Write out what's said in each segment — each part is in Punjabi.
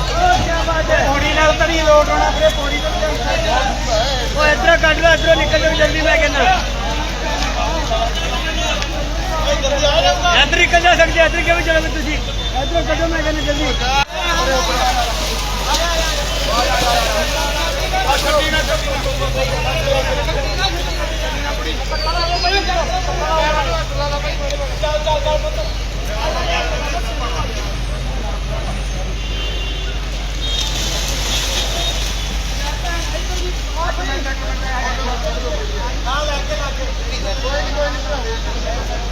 ਪੌੜੀ ਨਾਲ ਤਾਂ ਨਹੀਂ ਲੋਟ ਹੋਣਾ ਵੀਰੇ ਪੌੜੀ ਤੋਂ ਉਹ ਇਧਰੋਂ ਕੱਢ ਲਓ, ਇਧਰੋਂ ਨਿਕਲ ਜਾਓ ਜਲਦੀ ਮੈਂ ਕਹਿੰਦਾ ਇੱਧਰ ਨਿਕਲ ਜਾ ਸਕਦੇ ਇੱਧਰ ਕਿਵੇਂ ਚਲੋਗੇ ਤੁਸੀਂ? ਇਧਰੋਂ ਕੱਢੋ, ਮੈਂ ਕਹਿੰਦਾ ਜਲਦੀ। ਨਾ ਲੈ ਕੇ ਲੱਗ ਕੋਈ ਨਹੀਂ ਕੋਈ ਨਹੀਂ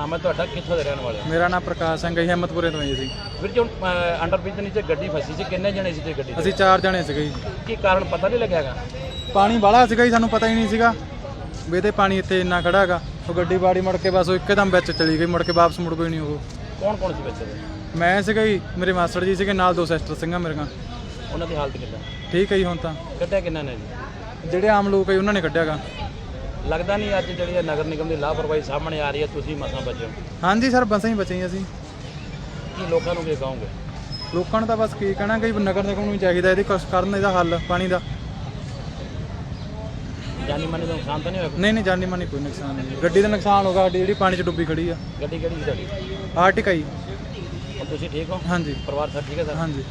ਨਾਮ ਹੈ ਤੁਹਾਡਾ ਕਿੱਥੋਂ ਦੇ ਰਹਿਣ ਵਾਲੇ ਹੋ? ਮੇਰਾ ਨਾਮ ਪ੍ਰਕਾਸ਼ ਸਿੰਘ ਹੈ ਹਿੰਮਤਪੁਰੇ ਤੋਂ ਹਾਂ ਜੀ ਅਸੀਂ। ਵੀਰ ਜੀ ਅੰਡਰਬ੍ਰਿਜ ਦੇ ਨੀਚੇ ਗੱਡੀ ਫਸੀ ਸੀ ਕਿੰਨੇ ਜਣੇ ਸੀ ਤੇ ਗੱਡੀ 'ਚ? ਅਸੀਂ ਚਾਰ ਜਣੇ ਸੀਗੇ ਜੀ। ਕੀ ਕਾਰਨ ਪਤਾ ਨਹੀਂ ਲੱਗਿਆਗਾ ਪਾਣੀ ਬਾਹਲਾ ਸੀਗਾ ਜੀ ਸਾਨੂੰ ਪਤਾ ਹੀ ਨਹੀਂ ਸੀਗਾ ਵੀ ਇਹਦੇ ਪਾਣੀ ਇੱਥੇ ਇੰਨਾ ਖੜਾ ਹੈਗਾ। ਉਹ ਗੱਡੀ ਬਾੜੀ ਮੁੜ ਕੇ ਬਸ ਉਹ ਇੱਕਦਮ ਵਿੱਚ ਚਲੀ ਗਈ ਮੁੜ ਕੇ ਵਾਪਸ ਮੁੜ ਕੋਈ ਨਹੀਂ ਉਹ। ਕੌਣ ਕੌਣ ਸੀ ਬੱਚੇ ਦੇ ਮੈਂ ਸੀਗਾ ਜੀ ਮੇਰੇ ਮਾਸਟਰ ਜੀ ਸੀਗੇ ਨਾਲ ਦੋ ਸਿਸਟਰ ਸਿੰਘਾਂ ਮੇਰੀਆਂ ਉਹਨਾਂ ਦੀ ਹਾਲਤ ਕਿੱਦਾਂ? ਠੀਕ ਹੈ ਜੀ ਹੁਣ ਤਾਂ। ਕੱਢਿਆ ਕਿੰਨਾ ਨੇ ਜੀ? ਜਿਹੜੇ ਆਮ ਲੋਕ ਹੈ ਉਹਨਾਂ ਨੇ ਕੱਢਿਆਗਾ ਲੱਗਦਾ ਨਹੀਂ ਅੱਜ ਜਿਹੜੀ ਇਹ ਨਗਰ ਨਿਗਮ ਦੀ ਲਾਪਰਵਾਹੀ ਸਾਹਮਣੇ ਆ ਰਹੀ ਹੈ ਤੁਸੀਂ ਮਸਾਂ ਬਚੇ ਹੋ। ਹਾਂਜੀ ਸਰ ਬਸਾਂ ਹੀ ਬਚੇ ਅਸੀਂ। ਕੀ ਲੋਕਾਂ ਨੂੰ ਕੀ ਕਹੋਗੇ? ਲੋਕਾਂ ਨੂੰ ਤਾਂ ਬਸ ਕੀ ਕਹਿਣਾ ਕਿ ਨਗਰ ਨਿਗਮ ਨੂੰ ਚਾਹੀਦਾ ਇਹਦੀ ਕੁਛ ਕਰਨ ਇਹਦਾ ਹੱਲ ਪਾਣੀ ਦਾ। ਜਾਨੀ ਮਾਨੀ ਦਾ ਨੁਕਸਾਨ ਤਾਂ ਨਹੀਂ ਹੋਇਆ? ਨਹੀਂ ਨਹੀਂ ਜਾਨੀ ਮਾਨੀ ਕੋਈ ਨੁਕਸਾਨ ਨਹੀਂ। ਗੱਡੀ ਦਾ ਨੁਕਸਾਨ ਹੋਗਾ ਸਾਡੀ ਜਿਹੜੀ ਪਾਣੀ 'ਚ ਡੁੱਬੀ ਖੜੀ ਆ। ਗੱਡੀ ਕਿਹੜੀ ਸੀ ਤੁਹਾਡੀ? ਆਰਟਿਕਾ ਜੀ। ਹੁਣ ਤੁਸੀਂ ਠੀਕ ਹੋ? ਹਾਂਜੀ। ਪਰਿਵਾਰ ਸਭ ਠੀਕ ਹੈ ਸਰ? ਹਾਂਜੀ।